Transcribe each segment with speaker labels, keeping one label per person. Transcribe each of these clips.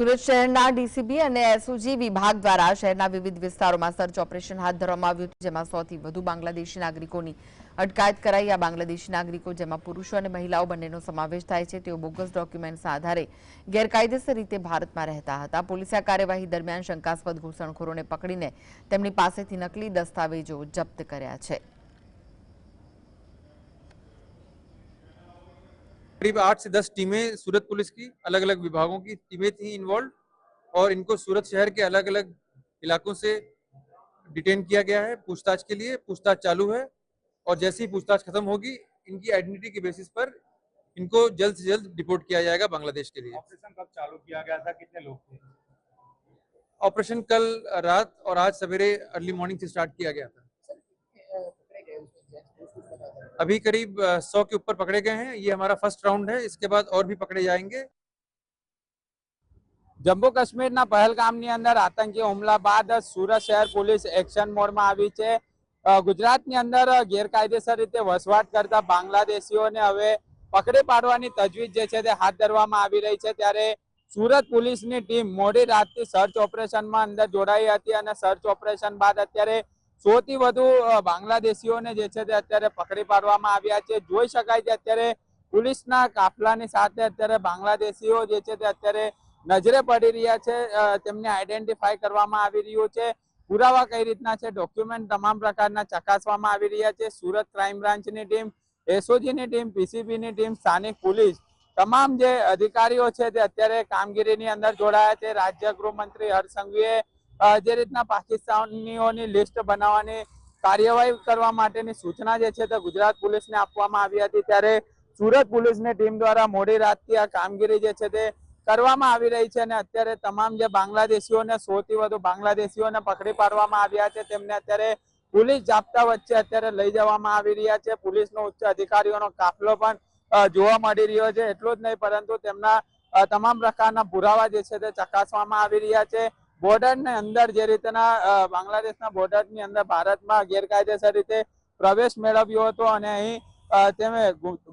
Speaker 1: સુરત શહેરના ડીસીબી અને એસઓજી વિભાગ દ્વારા શહેરના વિવિધ વિસ્તારોમાં સર્ચ ઓપરેશન હાથ ધરવામાં આવ્યું હતું, જેમાં સૌથી વધુ બાંગ્લાદેશી નાગરિકોની અટકાયત કરાઈ. આ બાંગ્લાદેશી નાગરિકો, જેમાં પુરુષો અને મહિલાઓ બંનેનો સમાવેશ થાય છે, તેઓ બોગસ ડોક્યુમેન્ટ્સના આધારે ગેરકાયદેસર રીતે ભારતમાં રહેતા હતા. પોલીસે આ કાર્યવાહી દરમિયાન શંકાસ્પદ ઘૂસણખોરોને પકડીને તેમની પાસેથી નકલી દસ્તાવેજો જપ્ત કર્યા છે.
Speaker 2: करीब आठ से दस टीमें सूरत पुलिस की अलग अलग विभागों की टीमें थी इन्वॉल्व और इनको सूरत शहर के अलग अलग इलाकों से डिटेन किया गया है पूछताछ के लिए। पूछताछ चालू है और जैसे ही पूछताछ खत्म होगी इनकी आइडेंटिटी के बेसिस पर इनको जल्द से जल्द डिपोर्ट किया जाएगा बांग्लादेश के लिए।
Speaker 3: ऑपरेशन कब चालू किया गया था? कितने लोग थे?
Speaker 2: ऑपरेशन कल रात और आज सवेरे अर्ली मॉर्निंग से स्टार्ट किया गया था। अभी करीब सौ के ऊपर पकड़े गए हैं ये हमारा फर्स्ट राउंड है इसके बाद और भी पकड़े जाएंगे
Speaker 4: જમ્મુ કાશ્મીરના પહેલગામની અંદર આતંકી હુમલા બાદ સુરત શહેર પોલીસ એક્શન મોડમાં આવી છે અ, ગુજરાતની અંદર ગેરકાયદેસર રીતે વસવાટ કરતા બાંગ્લાદેશીઓને હવે પકડી પાડવાની તજવીજ જે છે તે હાથ ધરવામાં આવી રહી છે ત્યારે સુરત પોલીસની ટીમ મોડી રાતથી સર્ચ ઓપરેશનમાં અંદર જોડાઈ હતી અને સર્ચ ઓપરેશન બાદ અત્યારે સૌથી વધુ અ, બાંગ્લાદેશીઓને જે છે તે અત્યારે પકડી પાડવામાં આવ્યા છે. જોઈ શકાય છે અત્યારે પોલીસના કાફલાની સાથે અત્યારે બાંગ્લાદેશીઓ જે છે તે અત્યારે નજરે પડી રહ્યા છે. તેમને આઈડેન્ટિફાઈ કરવામાં આવી રહ્યું છે. પુરાવા કઈ રીતના છે? ડોક્યુમેન્ટ તમામ પ્રકારના ચકાસવામાં આવી રહ્યા છે. સુરત ક્રાઇમ બ્રાન્ચની ટીમ એસઓજીની ટીમ પીસીબીની ટીમ સ્થાનિક પોલીસ તમામ જે અધિકારીઓ છે તે અત્યારે કામગીરીની અંદર જોડાયા છે. રાજ્ય ગૃહમંત્રી હર્ષ સંઘવીએ જે રીતના પાકિસ્તાનીઓની લિસ્ટ બનાવવાની કાર્યવાહી કરવા માટેની સૂચના જે છે તે ગુજરાત પોલીસને આપવામાં આવી હતી. ત્યારે સુરત પોલીસની ટીમ દ્વારા મોડી રાતથી આ કામગીરી જે છે તે કરવામાં આવી રહી છે અને અત્યારે તમામ જે બાંગ્લાદેશીઓને સૌથી વધુ બાંગ્લાદેશીઓને પકડી પાડવામાં આવ્યા છે. તેમને અત્યારે પોલીસ જાપ્તા વચ્ચે અત્યારે લઈ જવામાં આવી રહ્યા છે. પોલીસનો ઉચ્ચ અધિકારીઓનો કાફલો પણ જોવા મળી રહ્યો છે. એટલું જ નહીં, પરંતુ તેમના તમામ પ્રકારના પુરાવા જે છે તે ચકાસવામાં આવી રહ્યા છે. બોર્ડરની અંદર જે રીતના બાંગ્લાદેશના બોર્ડરની અંદર ભારતમાં ગેરકાયદેસર રીતે પ્રવેશ મેળવ્યો હતો અને અહીં તેમે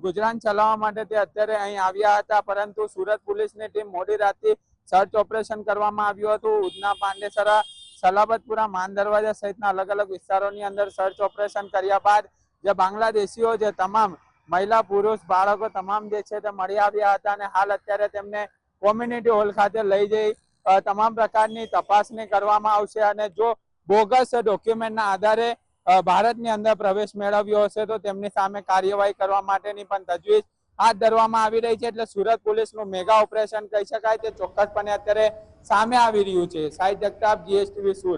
Speaker 4: ગુજરાન ચલાવવા માટે તે અત્યારે અહીં આવ્યા હતા. પરંતુ સુરત પોલીસની ટીમ મોડી રાતથી સર્ચ ઓપરેશન કરવામાં આવ્યું હતું. ઉધના, પાંડેસરા, સલાબતપુરા માન દરવાજા સહિતના અલગ અલગ વિસ્તારોની અંદર સર્ચ ઓપરેશન કર્યા બાદ જે બાંગ્લાદેશીઓ જે તમામ મહિલા, પુરુષ, બાળકો, તમામ જે છે તે મળી આવ્યા હતા અને હાલ અત્યારે તેમને કોમ્યુનિટી હોલ ખાતે લઈ જઈ તમામ પ્રકારની તપાસણી કરવામાં આવશે અને જો બોગસ ડોક્યુમેન્ટના આધારે ભારતની અંદર પ્રવેશ મેળવ્યો હશે તો તેમની સામે કાર્યવાહી કરવા માટેની પણ તજવીજ હાથ ધરવામાં આવી રહી છે. એટલે સુરત પોલીસનું મેગા ઓપરેશન કહી શકાય તે ચોક્કસપણે અત્યારે સામે આવી રહ્યું છે. જગતાપ, જીએસટીવી સુરત.